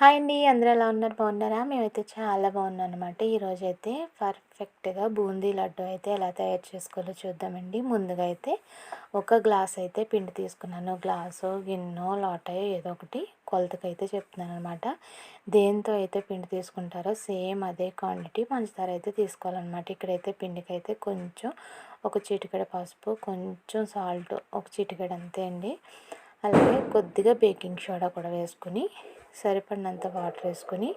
Hi అండి. అందరూ ఎలా ఉన్నారు? బాగున్నారా? మేమైతే చాలా బాగున్నాం అనమాట ఈరోజు అయితే పర్ఫెక్ట్గా బూందీ లడ్డు అయితే ఎలా తయారు చేసుకోవాలో చూద్దామండి. ముందుగా అయితే ఒక గ్లాస్ అయితే పిండి తీసుకున్నాను. గ్లాసు గిన్నె లోటాయో ఏదో ఒకటి కొలతకైతే చెప్తున్నాను అనమాట దేంతో అయితే పిండి తీసుకుంటారో సేమ్ అదే క్వాంటిటీ పంచదార అయితే తీసుకోవాలన్నమాట. ఇక్కడైతే పిండికి అయితే కొంచెం ఒక చిటికెడ పసుపు కొంచెం సాల్ట్ ఒక చిటికెడ అంతే అండి. అలాగే కొద్దిగా బేకింగ్ సోడా కూడా వేసుకుని సరిపడినంత వాటర్ వేసుకొని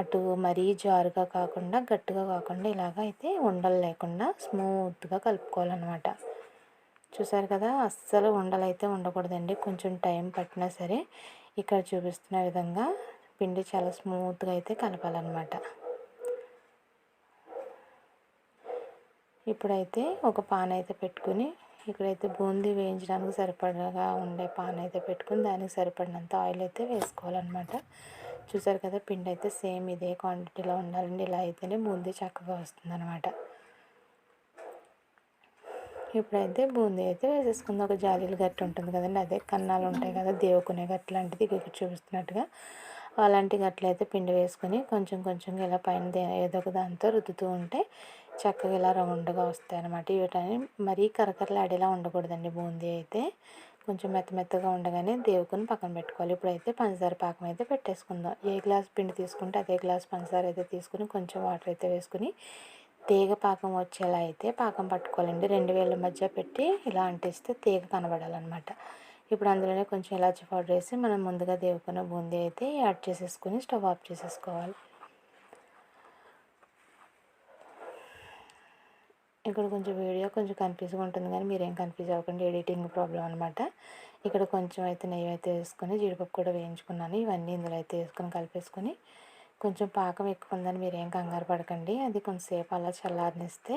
అటు మరీ జారుగా కాకుండా గట్టిగా కాకుండా ఇలాగ అయితే ఉండలు లేకుండా స్మూత్గా కలుపుకోవాలన్నమాట. చూసారు కదా అస్సలు ఉండలు అయితే ఉండకూడదండి. కొంచెం టైం పట్టినా సరే ఇక్కడ చూపిస్తున్న విధంగా పిండి చాలా స్మూత్గా అయితే కలపాలన్నమాట. ఇప్పుడైతే ఒక పాన్ అయితే పెట్టుకుని ఇక్కడైతే బూందీ వేయించడానికి సరిపడగా ఉండే పాన్ అయితే పెట్టుకుని దానికి సరిపడినంత ఆయిల్ అయితే వేసుకోవాలన్నమాట. చూసారు కదా పిండి అయితే సేమ్ ఇదే క్వాంటిటీలో ఉండాలండి ఇలా అయితేనే బూందీ చక్కగా వస్తుంది అనమాట ఇప్పుడైతే బూందీ అయితే వేసేసుకుంది. ఒక జాలీలు గట్టి ఉంటుంది కదండి అదే కన్నాలు ఉంటాయి కదా దేవుకునే గట్లాంటిది లాంటిది ఇక్కడ చూపిస్తున్నట్టుగా. అలాంటి గట్లయితే పిండి వేసుకొని కొంచెం కొంచెం ఇలా పైన ఏదో ఒక దాంతో రుద్దుతూ ఉంటే చక్కగా ఇలా రౌండ్గా వస్తాయి అనమాట వీటిని మరీ కరకరలాడేలా ఉండకూడదండి బూందీ అయితే. కొంచెం మెత్త మెత్తగా ఉండగానే దేవుకుని పక్కన పెట్టుకోవాలి. ఇప్పుడైతే పంచదార పాకం అయితే పెట్టేసుకుందాం. ఏ గ్లాస్ పిండి తీసుకుంటే అదే గ్లాస్ పంచదార అయితే తీసుకుని కొంచెం వాటర్ అయితే వేసుకుని తీగ పాకం వచ్చేలా అయితే పాకం పట్టుకోవాలండి. రెండు వేల మధ్య పెట్టి ఇలా అంటిస్తే తీగ కనబడాలన్నమాట. ఇప్పుడు అందులోనే కొంచెం ఇలాచి పౌడర్ వేసి మనం ముందుగా దేవుకున్న బూందీ అయితే యాడ్ చేసేసుకుని స్టవ్ ఆఫ్ చేసేసుకోవాలి. ఇక్కడ కొంచెం వీడియో కొంచెం కన్ఫ్యూజ్గా ఉంటుంది కానీ మీరేం కన్ఫ్యూజ్ అవ్వకండి. ఎడిటింగ్ ప్రాబ్లం అనమాట ఇక్కడ కొంచెం అయితే నెయ్యి అయితే వేసుకొని జీడిపప్పు కూడా వేయించుకున్నాను. ఇవన్నీ ఇందులో అయితే వేసుకొని కలిపేసుకొని కొంచెం పాకం ఎక్కువ ఉందని మీరేం కంగారు పడకండి. అది కొంచెంసేపు అలా చల్లారనిస్తే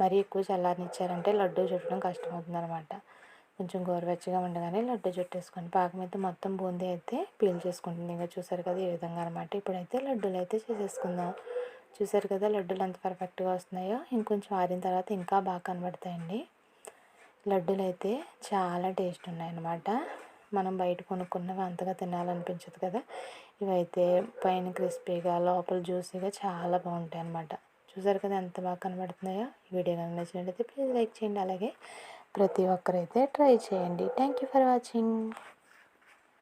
మరీ ఎక్కువ చల్లారనిచ్చారంటే లడ్డు చుట్టడం కష్టమవుతుంది అనమాట కొంచెం గోరువెచ్చగా ఉండగానే లడ్డు చుట్టేసుకొని పాకం అయితే మొత్తం బూందీ అయితే పీల్ చేసుకుంటుంది. ఇంకా చూసారు కదా ఈ విధంగా అనమాట ఇప్పుడైతే లడ్డూలు అయితే చేసేసుకుందాం. చూసారు కదా లడ్డూలు ఎంత పర్ఫెక్ట్గా వస్తున్నాయో. ఇంకొంచెం ఆరిన తర్వాత ఇంకా బాగా కనబడతాయండి. లడ్డూలు అయితే చాలా టేస్ట్ ఉన్నాయన్నమాట. మనం బయట కొనుక్కున్నవి అంతగా తినాలనిపించదు కదా. ఇవైతే పైన క్రిస్పీగా లోపల జ్యూసీగా చాలా బాగుంటాయి అన్నమాట చూసారు కదా ఎంత బాగా కనబడుతున్నాయో. ఈ వీడియో కనుక నచ్చినట్లయితే ప్లీజ్ లైక్ చేయండి. అలాగే ప్రతి ఒక్కరైతే ట్రై చేయండి. Thank you for watching.